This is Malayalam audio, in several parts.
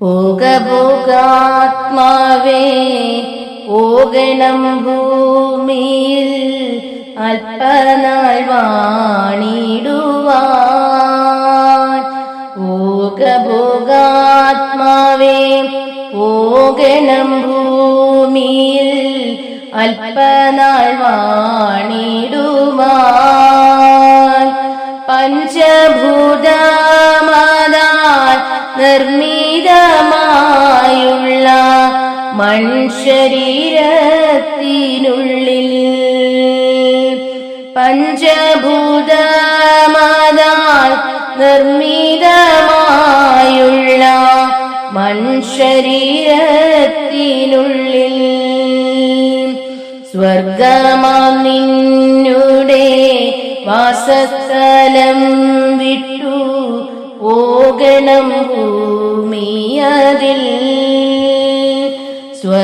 പോക പോകാത്മാവേ പോകണം ഭൂമിയിൽ അല്പനാൾ വാണിടുവാൻ. പോക പോകാത്മാവേ പോകണം ഭൂമിയിൽ അല്പനാൾ വാണിടുവാൻ. പഞ്ചഭൂതമാതാ നിർമ്മിതമായുള്ള മൺശരീരത്തിനുള്ളിൽ പഞ്ചഭൂതമാതാൽ നിർമ്മിതമായുള്ള മൺശരീരത്തിനുള്ളിൽ സ്വർഗമാം നിന്നുടെ വാസസ്ഥലം വിട്ടു പോകണം ഭൂമിയതിൽ.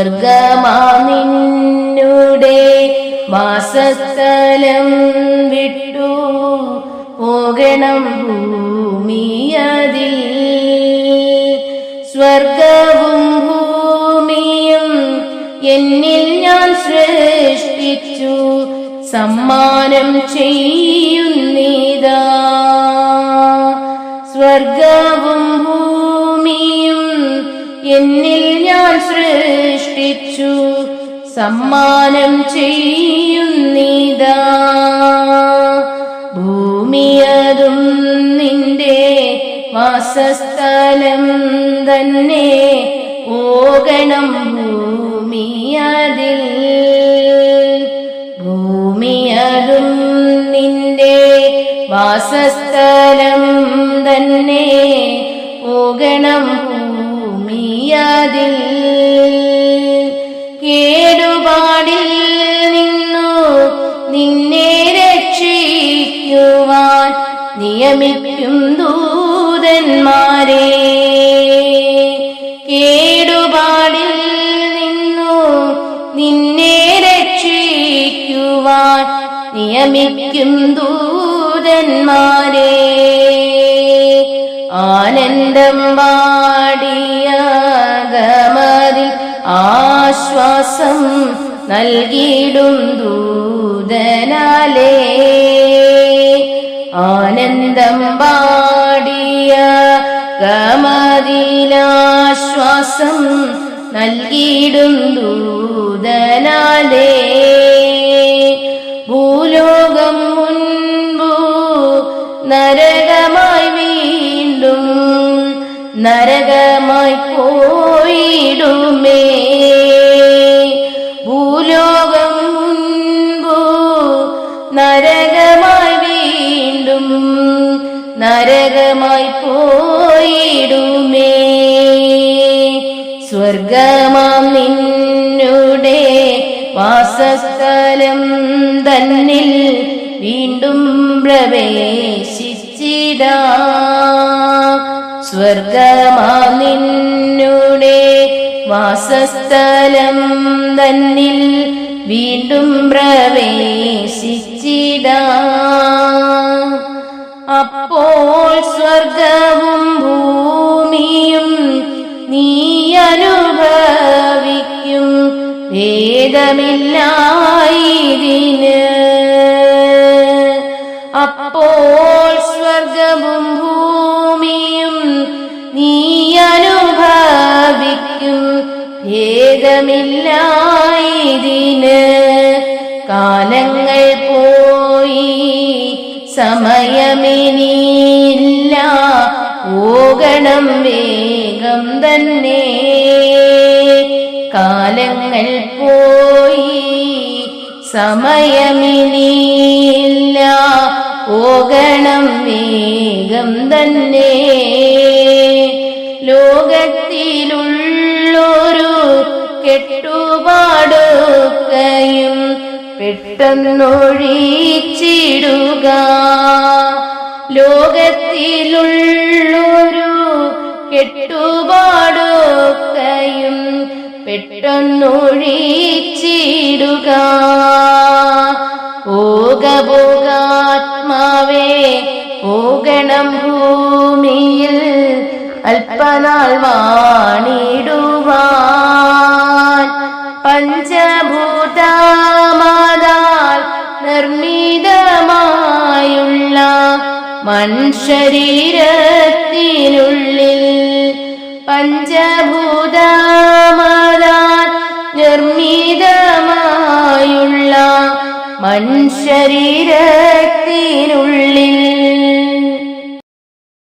സ്വർഗമാം നിന്നുടെ വാസസ്ഥലം വിട്ടു. പോകണം ഭൂമിയതിൽ. സ്വർഗവും ഭൂമിയും എന്നിൽ ഞാൻ സൃഷ്ടിച്ചു. സമ്മാനം ചെയ്യുന്നതാ. സ്വർഗവും ഭൂമിയും എന്നിൽ ഞാൻ സൃഷ്ടിച്ചു സമ്മാനം ചെയ്യുന്നിതാ. ഭൂമിയതും നിന്റെ വാസസ്ഥലം തന്നെ പോകണം ഭൂമിയതിൽ. ഭൂമിയതും നിന്റെ വാസസ്ഥലം തന്നെ പോകണം ഭൂമിയതിൽ. കേടുപാടിൽ നിന്നു നിന്നെ രക്ഷിക്കുവാൻ നിയമിക്കും ദൂതന്മാരെ. കേടുപാടിൽ നിന്നു നിന്നെ രക്ഷിക്കുവാൻ നിയമിക്കും ദൂതന്മാരെ. ആനന്ദം പാടിയ ആശ്വാസം നൽകിയിടും ദൂതനാലേ. ആനന്ദം പാടിയ ഗമതിലാശ്വാസം നൽകിയിടും ദൂതനാലേ. പോയിടുമേ. സ്വർഗമാം നിന്നുടെ വാസസ്ഥലം തന്നിൽ വീണ്ടും പ്രവേശിച്ചിടാ. സ്വർഗമാം നിന്നുടെ വാസസ്ഥലം തന്നിൽ വീണ്ടും പ്രവേശിച്ചിടാ. അപ്പോൾ സ്വർഗവും ഭേദമില്ലായതിന് അപ്പോൾ സ്വർഗവും ഭൂമിയും നീ അനുഭവിക്കും. ഭേദമില്ലായിരുന്ന കാലങ്ങൾ പോയി സമയമിനിയില്ല. പോകണം വേഗം തന്നെ. കാലങ്ങൾ പോയി സമയമിനിയില്ല. പോകണം വേഗം തന്നെ. ലോകത്തിലുള്ളൊരു കെട്ടുപാടുക്കയും പെട്ടെന്നൊഴിച്ചിടുക. ലോകത്തിലുള്ളൊരു കെട്ടുപാടുക്കയും പെട്ടെന്നൊഴിച്ചിടുക. പോക പോകാത്മാവേ പോകണം ഭൂമിയിൽ അല്പനാൾ വാണിടുവാൻ. പഞ്ചഭൂതമാതാൽ നിർമ്മിതമായുള്ള മൺശരീരത്തിനുള്ളിൽ പഞ്ചഭൂതമാതാൽ മൺശരീരത്തിനുള്ളിൽ